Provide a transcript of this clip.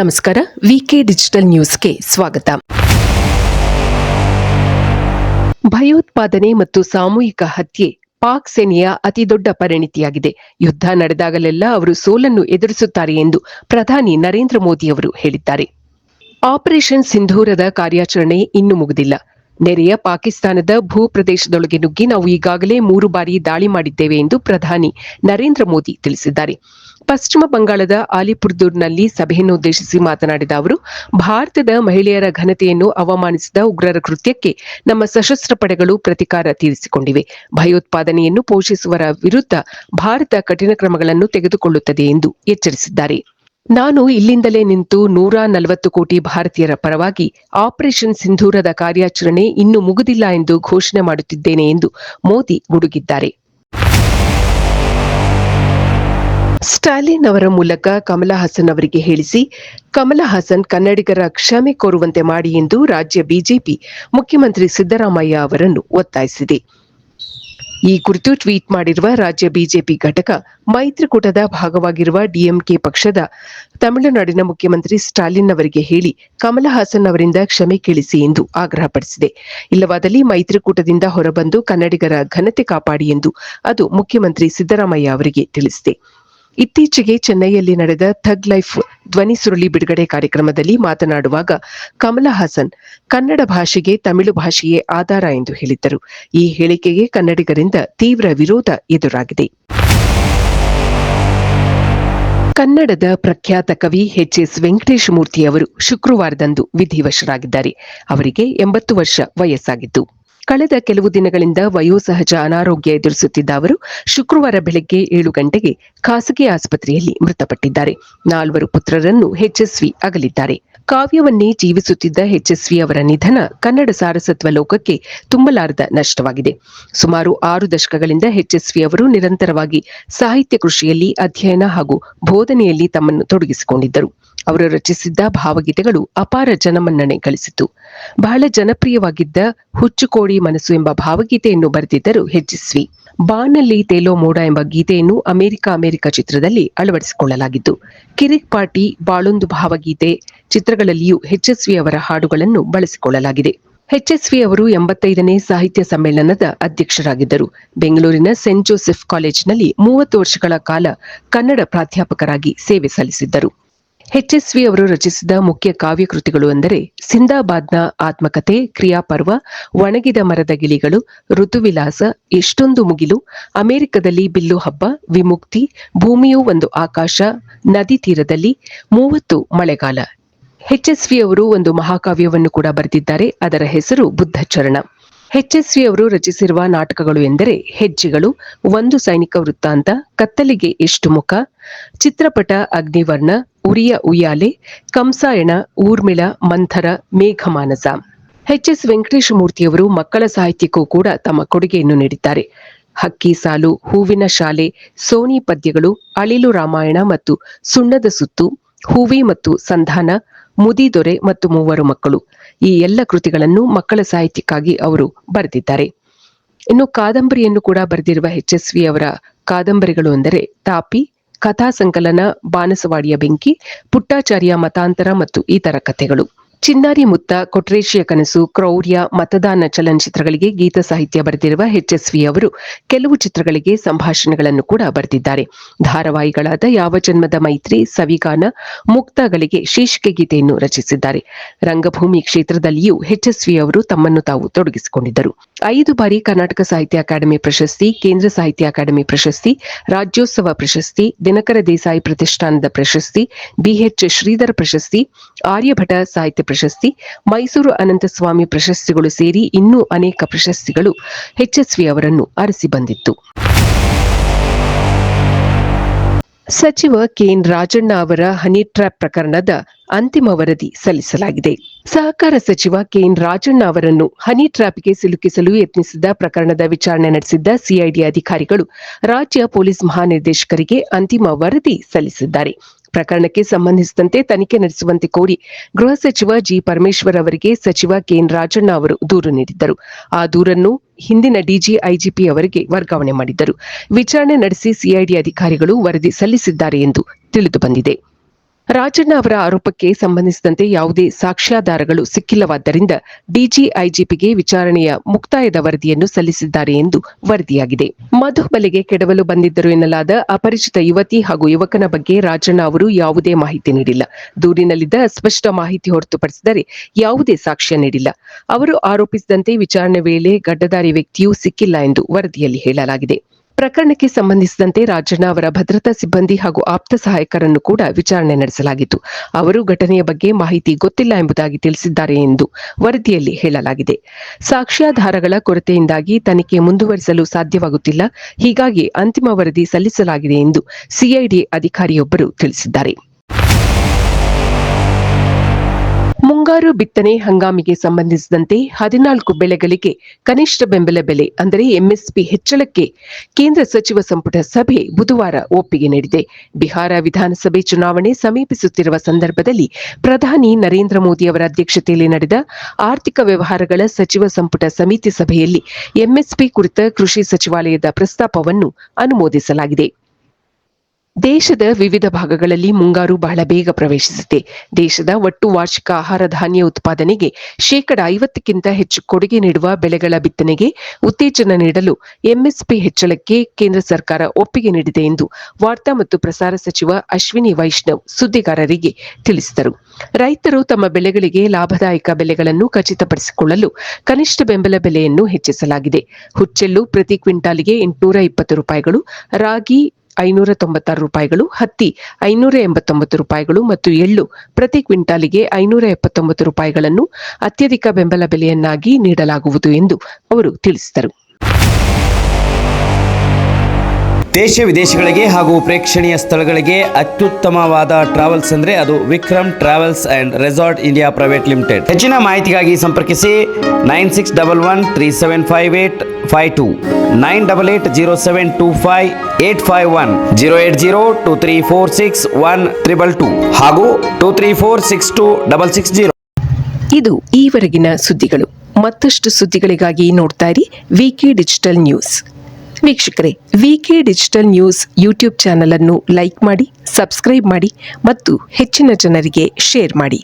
ನಮಸ್ಕಾರ ವಿಕೆ ಡಿಜಿಟಲ್ ನ್ಯೂಸ್ಗೆ ಸ್ವಾಗತ. ಭಯೋತ್ಪಾದನೆ ಮತ್ತು ಸಾಮೂಹಿಕ ಹತ್ಯೆ ಪಾಕ್ ಸೇನೆಯ ಅತಿದೊಡ್ಡ ಪರಿಣಿತಿಯಾಗಿದೆ. ಯುದ್ಧ ನಡೆದಾಗಲೆಲ್ಲ ಅವರು ಸೋಲನ್ನು ಎದುರಿಸುತ್ತಾರೆ ಎಂದು ಪ್ರಧಾನಿ ನರೇಂದ್ರ ಮೋದಿ ಅವರು ಹೇಳಿದ್ದಾರೆ. ಆಪರೇಷನ್ ಸಿಂಧೂರದ ಕಾರ್ಯಾಚರಣೆ ಇನ್ನೂ ಮುಗಿದಿಲ್ಲ. ನೆರೆಯ ಪಾಕಿಸ್ತಾನದ ಭೂ ಪ್ರದೇಶದೊಳಗೆ ನುಗ್ಗಿ ನಾವು ಈಗಾಗಲೇ ಮೂರು ಬಾರಿ ದಾಳಿ ಮಾಡಿದ್ದೇವೆ ಎಂದು ಪ್ರಧಾನಿ ನರೇಂದ್ರ ಮೋದಿ ತಿಳಿಸಿದ್ದಾರೆ. ಪಶ್ಚಿಮ ಬಂಗಾಳದ ಅಲಿಪುರ್ದೂರ್ನಲ್ಲಿ ಸಭೆಯನ್ನು ಉದ್ದೇಶಿಸಿ ಮಾತನಾಡಿದ ಅವರು, ಭಾರತದ ಮಹಿಳೆಯರ ಘನತೆಯನ್ನು ಅವಮಾನಿಸಿದ ಉಗ್ರರ ಕೃತ್ಯಕ್ಕೆ ನಮ್ಮ ಸಶಸ್ತ್ರ ಪಡೆಗಳು ಪ್ರತಿಕಾರ ತೀರಿಸಿಕೊಂಡಿವೆ. ಭಯೋತ್ಪಾದನೆಯನ್ನು ಪೋಷಿಸುವರ ವಿರುದ್ಧ ಭಾರತ ಕಠಿಣ ಕ್ರಮಗಳನ್ನು ತೆಗೆದುಕೊಳ್ಳುತ್ತದೆ ಎಂದು ಎಚ್ಚರಿಸಿದ್ದಾರೆ. ನಾನು ಇಲ್ಲಿಂದಲೇ ನಿಂತು ನೂರ ನಲವತ್ತು ಕೋಟಿ ಭಾರತೀಯರ ಪರವಾಗಿ ಆಪರೇಷನ್ ಸಿಂಧೂರದ ಕಾರ್ಯಾಚರಣೆ ಇನ್ನೂ ಮುಗಿದಿಲ್ಲ ಎಂದು ಘೋಷಣೆ ಮಾಡುತ್ತಿದ್ದೇನೆ ಎಂದು ಮೋದಿ ಗುಡುಗಿದ್ದಾರೆ. ಸ್ಟಾಲಿನ್ ಅವರ ಮೂಲಕ ಕಮಲ ಹಾಸನ್ ಅವರಿಗೆ ಹೇಳಿಸಿ, ಕಮಲ ಹಾಸನ್ ಕನ್ನಡಿಗರ ಕ್ಷಮೆ ಕೋರುವಂತೆ ಮಾಡಿ ಎಂದು ರಾಜ್ಯ ಬಿಜೆಪಿ ಮುಖ್ಯಮಂತ್ರಿ ಸಿದ್ದರಾಮಯ್ಯ ಅವರನ್ನು ಒತ್ತಾಯಿಸಿದೆ. ಈ ಕುರಿತು ಟ್ವೀಟ್ ಮಾಡಿರುವ ರಾಜ್ಯ ಬಿಜೆಪಿ ಘಟಕ ಮೈತ್ರಿಕೂಟದ ಭಾಗವಾಗಿರುವ ಡಿಎಂಕೆ ಪಕ್ಷದ ತಮಿಳುನಾಡಿನ ಮುಖ್ಯಮಂತ್ರಿ ಸ್ಟಾಲಿನ್ ಅವರಿಗೆ ಹೇಳಿ ಕಮಲ ಹಾಸನ್ ಅವರಿಂದ ಕ್ಷಮೆ ಕೇಳಿಸಿ ಎಂದು ಆಗ್ರಹಪಡಿಸಿದೆ ಇಲ್ಲವಾದಲ್ಲಿ ಮೈತ್ರಿಕೂಟದಿಂದ ಹೊರಬಂದು ಕನ್ನಡಿಗರ ಘನತೆ ಕಾಪಾಡಿ ಎಂದು ಅದು ಮುಖ್ಯಮಂತ್ರಿ ಸಿದ್ದರಾಮಯ್ಯ ಅವರಿಗೆ ತಿಳಿಸಿದೆ. ಇತ್ತೀಚೆಗೆ ಚೆನ್ನೈಯಲ್ಲಿ ನಡೆದ ಥಗ್ ಲೈಫ್ ಧ್ವನಿ ಸುರುಳಿ ಬಿಡುಗಡೆ ಕಾರ್ಯಕ್ರಮದಲ್ಲಿ ಮಾತನಾಡುವಾಗ ಕಮಲ ಹಾಸನ್ ಕನ್ನಡ ಭಾಷೆಗೆ ತಮಿಳು ಭಾಷೆಯೇ ಆಧಾರ ಎಂದು ಹೇಳಿದ್ದರು. ಈ ಹೇಳಿಕೆಗೆ ಕನ್ನಡಿಗರಿಂದ ತೀವ್ರ ವಿರೋಧ ಎದುರಾಗಿದೆ. ಕನ್ನಡದ ಪ್ರಖ್ಯಾತ ಕವಿ ಎಚ್ ಎಸ್ ವೆಂಕಟೇಶ್ ಮೂರ್ತಿ ಅವರು ಶುಕ್ರವಾರದಂದು ವಿಧಿವಶರಾಗಿದ್ದಾರೆ. ಅವರಿಗೆ ಎಂಬತ್ತು ವರ್ಷ ವಯಸ್ಸಾಗಿತ್ತು ಕಳೆದ ಕೆಲವು ದಿನಗಳಿಂದ ವಯೋಸಹಜ ಅನಾರೋಗ್ಯ ಎದುರಿಸುತ್ತಿದ್ದ ಅವರು ಶುಕ್ರವಾರ ಬೆಳಗ್ಗೆ ಏಳು ಗಂಟೆಗೆ ಖಾಸಗಿ ಆಸ್ಪತ್ರೆಯಲ್ಲಿ ಮೃತಪಟ್ಟಿದ್ದಾರೆ. ನಾಲ್ವರು ಪುತ್ರರನ್ನು ಹೆಚ್ಎಸ್ವಿ ಅಗಲಿದ್ದಾರೆ. ಕಾವ್ಯವನ್ನೇ ಜೀವಿಸುತ್ತಿದ್ದ ಹೆಚ್ಎಸ್ವಿ ಅವರ ನಿಧನ ಕನ್ನಡ ಸಾರಸತ್ವ ಲೋಕಕ್ಕೆ ತುಂಬಲಾರದ ನಷ್ಟವಾಗಿದೆ. ಸುಮಾರು ಆರು ದಶಕಗಳಿಂದ ಹೆಚ್ಎಸ್ವಿ ಅವರು ನಿರಂತರವಾಗಿ ಸಾಹಿತ್ಯ ಕೃಷಿಯಲ್ಲಿ ಅಧ್ಯಯನ ಹಾಗೂ ಬೋಧನೆಯಲ್ಲಿ ತಮ್ಮನ್ನು ತೊಡಗಿಸಿಕೊಂಡಿದ್ದರು. ಅವರು ರಚಿಸಿದ್ದ ಭಾವಗೀತೆಗಳು ಅಪಾರ ಜನಮನ್ನಣೆ ಗಳಿಸಿತು ಬಹಳ ಜನಪ್ರಿಯವಾಗಿದ್ದ ಹುಚ್ಚುಕೋಡಿ ಮನಸ್ಸು ಎಂಬ ಭಾವಗೀತೆಯನ್ನು ಬರೆದಿದ್ದರು ಹೆಜ್ಜಿಸ್ವಿ ಬಾನಲ್ಲಿ ತೇಲೋ ಮೋಡ ಎಂಬ ಗೀತೆಯನ್ನು ಅಮೆರಿಕ ಅಮೆರಿಕ ಚಿತ್ರದಲ್ಲಿ ಅಳವಡಿಸಿಕೊಳ್ಳಲಾಗಿತ್ತು. ಕಿರಿಕ್ ಪಾರ್ಟಿ, ಬಾಳೊಂದು ಭಾವಗೀತೆ ಚಿತ್ರಗಳಲ್ಲಿಯೂ ಹೆಚ್ಎಸ್ವಿ ಅವರ ಹಾಡುಗಳನ್ನು ಬಳಸಿಕೊಳ್ಳಲಾಗಿದೆ. ಹೆಚ್ಎಸ್ವಿ ಅವರು ಎಂಬತ್ತೈದನೇ ಸಾಹಿತ್ಯ ಸಮ್ಮೇಳನದ ಅಧ್ಯಕ್ಷರಾಗಿದ್ದರು. ಬೆಂಗಳೂರಿನ ಸೆಂಟ್ ಜೋಸೆಫ್ ಕಾಲೇಜಿನಲ್ಲಿ ಮೂವತ್ತು ವರ್ಷಗಳ ಕಾಲ ಕನ್ನಡ ಪ್ರಾಧ್ಯಾಪಕರಾಗಿ ಸೇವೆ ಸಲ್ಲಿಸಿದ್ದರು. ಎಚ್ಎಸ್ವಿ ಅವರು ರಚಿಸಿದ ಮುಖ್ಯ ಕಾವ್ಯ ಕೃತಿಗಳು ಅಂದರೆ ಸಿಂದಾಬಾದ್ನ ಆತ್ಮಕಥೆ, ಕ್ರಿಯಾಪರ್ವ, ಒಣಗಿದ ಮರದ ಗಿಳಿಗಳು, ಋತುವಿಲಾಸ, ಎಷ್ಟೊಂದು ಮುಗಿಲು, ಅಮೆರಿಕದಲ್ಲಿ ಬಿಲ್ಲು ಹಬ್ಬ, ವಿಮುಕ್ತಿ, ಭೂಮಿಯೂ ಒಂದು ಆಕಾಶ, ನದಿ ತೀರದಲ್ಲಿ ಮೂವತ್ತು ಮಳೆಗಾಲ. ಹೆಚ್ಎಸ್ವಿ ಅವರು ಒಂದು ಮಹಾಕಾವ್ಯವನ್ನು ಕೂಡ ಬರೆದಿದ್ದಾರೆ, ಅದರ ಹೆಸರು ಬುದ್ಧಚರಣ. ಹೆಚ್ಎಸ್ವಿ ಅವರು ರಚಿಸಿರುವ ನಾಟಕಗಳು ಎಂದರೆ ಹೆಜ್ಜೆಗಳು, ಒಂದು ಸೈನಿಕ ವೃತ್ತಾಂತ, ಕತ್ತಲಿಗೆ ಎಷ್ಟು ಮುಖ, ಚಿತ್ರಪಟ ಅಗ್ನಿವರ್ಣ ಉರಿಯ ಉಯ್ಯಾಲೆ, ಕಂಸಾಯಣ, ಊರ್ಮಿಳ, ಮಂಥರ, ಮೇಘಮಾನಸ. ಎಚ್ಎಸ್ ವೆಂಕಟೇಶ ಮೂರ್ತಿಯವರು ಮಕ್ಕಳ ಸಾಹಿತ್ಯಕ್ಕೂ ಕೂಡ ತಮ್ಮ ಕೊಡುಗೆಯನ್ನು ನೀಡಿದ್ದಾರೆ. ಹಕ್ಕಿ ಸಾಲು, ಹೂವಿನ ಶಾಲೆ ಸೋನಿ ಪದ್ಯಗಳು, ಅಳಿಲು ರಾಮಾಯಣ ಮತ್ತು ಸುಣ್ಣದ ಸುತ್ತು, ಹೂವಿ ಮತ್ತು ಸಂಧಾನ ಮುದಿದೊರೆ ಮತ್ತು ಮೂವರು ಮಕ್ಕಳು. ಈ ಎಲ್ಲ ಕೃತಿಗಳನ್ನು ಮಕ್ಕಳ ಸಾಹಿತ್ಯಕ್ಕಾಗಿ ಅವರು ಬರೆದಿದ್ದಾರೆ. ಇನ್ನು ಕಾದಂಬರಿಯನ್ನು ಕೂಡ ಬರೆದಿರುವ ಎಚ್ಎಸ್ವಿ ಅವರ ಕಾದಂಬರಿಗಳು ಅಂದರೆ ತಾಪಿ ಕಥಾ ಸಂಕಲನ ಬಾನಸವಾಡಿಯ ಬೆಂಕಿ ಪುಟ್ಟಾಚಾರ್ಯ ಮತಾಂತರ ಮತ್ತು ಇತರ ಕಥೆಗಳು. ಚಿನ್ನಾರಿ ಮುತ್ತ ಕೊಟ್ರೇಶಿಯ ಕನಸು, ಕ್ರೌರ್ಯ, ಮತದಾನ ಚಲನಚಿತ್ರಗಳಿಗೆ ಗೀತ ಸಾಹಿತ್ಯ ಬರೆದಿರುವ ಎಚ್ಎಸ್ವಿ ಅವರು ಕೆಲವು ಚಿತ್ರಗಳಿಗೆ ಸಂಭಾಷಣೆಗಳನ್ನು ಕೂಡ ಬರೆದಿದ್ದಾರೆ. ಧಾರಾವಾಹಿಗಳಾದ ಯಾವ ಜನ್ಮದ ಮೈತ್ರಿ, ಸವಿಗಾನ, ಮುಕ್ತಗಳಿಗೆ ಶೀರ್ಷಿಕೆ ಗೀತೆಯನ್ನು ರಚಿಸಿದ್ದಾರೆ. ರಂಗಭೂಮಿ ಕ್ಷೇತ್ರದಲ್ಲಿಯೂ ಎಚ್ಎಸ್ವಿ ಅವರು ತಮ್ಮನ್ನು ತಾವು ತೊಡಗಿಸಿಕೊಂಡಿದ್ದರು. ಐದು ಬಾರಿ ಕರ್ನಾಟಕ ಸಾಹಿತ್ಯ ಅಕಾಡೆಮಿ ಪ್ರಶಸ್ತಿ, ಕೇಂದ್ರ ಸಾಹಿತ್ಯ ಅಕಾಡೆಮಿ ಪ್ರಶಸ್ತಿ, ರಾಜ್ಯೋತ್ಸವ ಪ್ರಶಸ್ತಿ, ದಿನಕರ ದೇಸಾಯಿ ಪ್ರತಿಷ್ಠಾನದ ಪ್ರಶಸ್ತಿ ಬಿಎಚ್ ಶ್ರೀಧರ ಪ್ರಶಸ್ತಿ, ಆರ್ಯಭಟ ಸಾಹಿತ್ಯ ಪ್ರಶಸ್ತಿ, ಮೈಸೂರು ಅನಂತಸ್ವಾಮಿ ಪ್ರಶಸ್ತಿಗಳು ಸೇರಿ ಇನ್ನೂ ಅನೇಕ ಪ್ರಶಸ್ತಿಗಳು ಎಚ್ಎಸ್ವಿ ಅವರನ್ನು ಅರಸಿ ಬಂದಿತ್ತು. ಸಚಿವ ಕೆಎನ್ ರಾಜಣ್ಣ ಅವರ ಹನಿ ಟ್ರ್ಯಾಪ್ ಪ್ರಕರಣದ ಅಂತಿಮ ವರದಿ ಸಲ್ಲಿಸಲಾಗಿದೆ. ಸಹಕಾರ ಸಚಿವ ಕೆಎನ್ ರಾಜಣ್ಣ ಅವರನ್ನು ಹನಿ ಟ್ರ್ಯಾಪ್ಗೆ ಸಿಲುಕಿಸಲು ಯತ್ನಿಸಿದ ಪ್ರಕರಣದ ವಿಚಾರಣೆ ನಡೆಸಿದ್ದ ಸಿಐಡಿ ಅಧಿಕಾರಿಗಳು ರಾಜ್ಯ ಪೊಲೀಸ್ ಮಹಾನಿರ್ದೇಶಕರಿಗೆ ಅಂತಿಮ ವರದಿ ಸಲ್ಲಿಸಿದ್ದಾರೆ. ಪ್ರಕರಣಕ್ಕೆ ಸಂಬಂಧಿಸಿದಂತೆ ತನಿಖೆ ನಡೆಸುವಂತೆ ಕೋರಿ ಗೃಹ ಸಚಿವ ಜಿ ಪರಮೇಶ್ವರ್ ಅವರಿಗೆ ಸಚಿವ ಕೆಎನ್ ರಾಜಣ್ಣ ಅವರು ದೂರು ನೀಡಿದ್ದರು. ಆ ದೂರನ್ನು ಹಿಂದಿನ ಡಿಜಿ ಐಜಿಪಿ ಅವರಿಗೆ ವರ್ಗಾವಣೆ ಮಾಡಿದ್ದರು. ವಿಚಾರಣೆ ನಡೆಸಿ ಸಿಐಡಿ ಅಧಿಕಾರಿಗಳು ವರದಿ ಸಲ್ಲಿಸಿದ್ದಾರೆ ಎಂದು ತಿಳಿದು ಬಂದಿದೆ. ರಾಜಣ್ಣ ಅವರ ಆರೋಪಕ್ಕೆ ಸಂಬಂಧಿಸಿದಂತೆ ಯಾವುದೇ ಸಾಕ್ಷ್ಯಾಧಾರಗಳು ಸಿಕ್ಕಿಲ್ಲವಾದ್ದರಿಂದ ಡಿಜಿಐಜಿಪಿಗೆ ವಿಚಾರಣೆಯ ಮುಕ್ತಾಯದ ವರದಿಯನ್ನು ಸಲ್ಲಿಸಿದ್ದಾರೆ ಎಂದು ವರದಿಯಾಗಿದೆ. ಮಧು ಬಲೆಗೆ ಕೆಡವಲು ಬಂದಿದ್ದರು ಎನ್ನಲಾದ ಅಪರಿಚಿತ ಯುವತಿ ಹಾಗೂ ಯುವಕನ ಬಗ್ಗೆ ರಾಜಣ್ಣ ಅವರು ಯಾವುದೇ ಮಾಹಿತಿ ನೀಡಿಲ್ಲ. ದೂರಿನಲ್ಲಿದ್ದ ಸ್ಪಷ್ಟ ಮಾಹಿತಿ ಹೊರತುಪಡಿಸಿದರೆ ಯಾವುದೇ ಸಾಕ್ಷ್ಯ ನೀಡಿಲ್ಲ. ಅವರು ಆರೋಪಿಸಿದಂತೆ ವಿಚಾರಣೆ ವೇಳೆ ಗಡ್ಡಧಾರಿ ವ್ಯಕ್ತಿಯೂ ಸಿಕ್ಕಿಲ್ಲ ಎಂದು ವರದಿಯಲ್ಲಿ ಹೇಳಲಾಗಿದೆ. ಪ್ರಕರಣಕ್ಕೆ ಸಂಬಂಧಿಸಿದಂತೆ ರಾಜಣ್ಣ ಅವರ ಭದ್ರತಾ ಸಿಬ್ಬಂದಿ ಹಾಗೂ ಆಪ್ತ ಸಹಾಯಕರನ್ನು ಕೂಡ ವಿಚಾರಣೆ ನಡೆಸಲಾಗಿತ್ತು. ಅವರು ಘಟನೆಯ ಬಗ್ಗೆ ಮಾಹಿತಿ ಗೊತ್ತಿಲ್ಲ ಎಂಬುದಾಗಿ ತಿಳಿಸಿದ್ದಾರೆ ಎಂದು ವರದಿಯಲ್ಲಿ ಹೇಳಲಾಗಿದೆ. ಸಾಕ್ಷ್ಯಾಧಾರಗಳ ಕೊರತೆಯಿಂದಾಗಿ ತನಿಖೆ ಮುಂದುವರಿಸಲು ಸಾಧ್ಯವಾಗುತ್ತಿಲ್ಲ. ಹೀಗಾಗಿ ಅಂತಿಮ ವರದಿ ಸಲ್ಲಿಸಲಾಗಿದೆ ಎಂದು ಸಿಐಡಿ ಅಧಿಕಾರಿಯೊಬ್ಬರು ತಿಳಿಸಿದ್ದಾರೆ. ಮುಂಗಾರು ಬಿತ್ತನೆ ಹಂಗಾಮಿಗೆ ಸಂಬಂಧಿಸಿದಂತೆ ಹದಿನಾಲ್ಕು ಬೆಳೆಗಳಿಗೆ ಕನಿಷ್ಠ ಬೆಂಬಲ ಬೆಲೆ, ಅಂದರೆ ಎಂಎಸ್ಪಿ ಹೆಚ್ಚಳಕ್ಕೆ ಕೇಂದ್ರ ಸಚಿವ ಸಂಪುಟ ಸಭೆ ಬುಧವಾರ ಒಪ್ಪಿಗೆ ನೀಡಿದೆ. ಬಿಹಾರ ವಿಧಾನಸಭೆ ಚುನಾವಣೆ ಸಮೀಪಿಸುತ್ತಿರುವ ಸಂದರ್ಭದಲ್ಲಿ ಪ್ರಧಾನಿ ನರೇಂದ್ರ ಮೋದಿ ಅವರ ಅಧ್ಯಕ್ಷತೆಯಲ್ಲಿ ನಡೆದ ಆರ್ಥಿಕ ವ್ಯವಹಾರಗಳ ಸಚಿವ ಸಂಪುಟ ಸಮಿತಿ ಸಭೆಯಲ್ಲಿ ಎಂಎಸ್ಪಿ ಕುರಿತ ಕೃಷಿ ಸಚಿವಾಲಯದ ಪ್ರಸ್ತಾಪವನ್ನು ಅನುಮೋದಿಸಲಾಗಿದೆ. ದೇಶದ ವಿವಿಧ ಭಾಗಗಳಲ್ಲಿ ಮುಂಗಾರು ಬಹಳ ಬೇಗ ಪ್ರವೇಶಿಸಿದೆ. ದೇಶದ ಒಟ್ಟು ವಾರ್ಷಿಕ ಆಹಾರ ಧಾನ್ಯ ಉತ್ಪಾದನೆಗೆ ಶೇಕಡ ಐವತ್ತಕ್ಕಿಂತ ಹೆಚ್ಚು ಕೊಡುಗೆ ನೀಡುವ ಬೆಳೆಗಳ ಬಿತ್ತನೆಗೆ ಉತ್ತೇಜನ ನೀಡಲು ಎಂಎಸ್ಪಿ ಹೆಚ್ಚಳಕ್ಕೆ ಕೇಂದ್ರ ಸರ್ಕಾರ ಒಪ್ಪಿಗೆ ನೀಡಿದೆ ಎಂದು ವಾರ್ತಾ ಮತ್ತು ಪ್ರಸಾರ ಸಚಿವ ಅಶ್ವಿನಿ ವೈಷ್ಣವ್ ಸುದ್ದಿಗಾರರಿಗೆ ತಿಳಿಸಿದರು. ರೈತರು ತಮ್ಮ ಬೆಳೆಗಳಿಗೆ ಲಾಭದಾಯಕ ಬೆಲೆಗಳನ್ನು ಖಚಿತಪಡಿಸಿಕೊಳ್ಳಲು ಕನಿಷ್ಠ ಬೆಂಬಲ ಬೆಲೆಯನ್ನು ಹೆಚ್ಚಿಸಲಾಗಿದೆ. ಹುಚ್ಚೆಳ್ಳು ಪ್ರತಿ ಕ್ವಿಂಟಾಲಿಗೆ ಎಂಟುನೂರ ಇಪ್ಪತ್ತು ರೂಪಾಯಿಗಳು, ರಾಗಿ ಐನೂರ ತೊಂಬತ್ತಾರು ರೂಪಾಯಿಗಳು, ಹತ್ತಿ ಐನೂರ ಎಂಬತ್ತೊಂಬತ್ತು ರೂಪಾಯಿಗಳು ಮತ್ತು ಎಳ್ಳು ಪ್ರತಿ ಕ್ವಿಂಟಾಲಿಗೆ ಐನೂರ ಎಪ್ಪತ್ತೊಂಬತ್ತು ರೂಪಾಯಿಗಳನ್ನು ಅತ್ಯಧಿಕ ಬೆಂಬಲ ಬೆಲೆಯನ್ನಾಗಿ ನೀಡಲಾಗುವುದು ಎಂದು ಅವರು ತಿಳಿಸಿದರು. ದೇಶ ವಿದೇಶಗಳಿಗೆ ಹಾಗೂ ಪ್ರೇಕ್ಷಣೀಯ ಸ್ಥಳಗಳಿಗೆ ಅತ್ಯುತ್ತಮವಾದ ಟ್ರಾವೆಲ್ಸ್ ಅಂದರೆ ಅದು Vikram travels and resort India private limited. ಹೆಚ್ಚಿನ ಮಾಹಿತಿಗಾಗಿ ಸಂಪರ್ಕಿಸಿ nine six double one three seven five eight five two nine double eight zero seven two five eight five one zero eight zero two three four six one triple two ಹಾಗೂ two three four six two double six zero. ಇದು ಈವರೆಗಿನ ಸುದ್ದಿಗಳು. ಮತ್ತಷ್ಟು ಸುದ್ದಿಗಳಿಗಾಗಿ ನೋಡ್ತಾ ಇರಿ VK digital news ವೀಕ್ಷಕರೇ VK digital news YouTube channel ಅನ್ನು ಲೈಕ್ ಮಾಡಿ ಸಬ್ಸ್ಕ್ರೈಬ್ ಮಾಡಿ ಮತ್ತು ಹೆಚ್ಚಿನ ಜನರಿಗೆ ಶೇರ್ ಮಾಡಿ.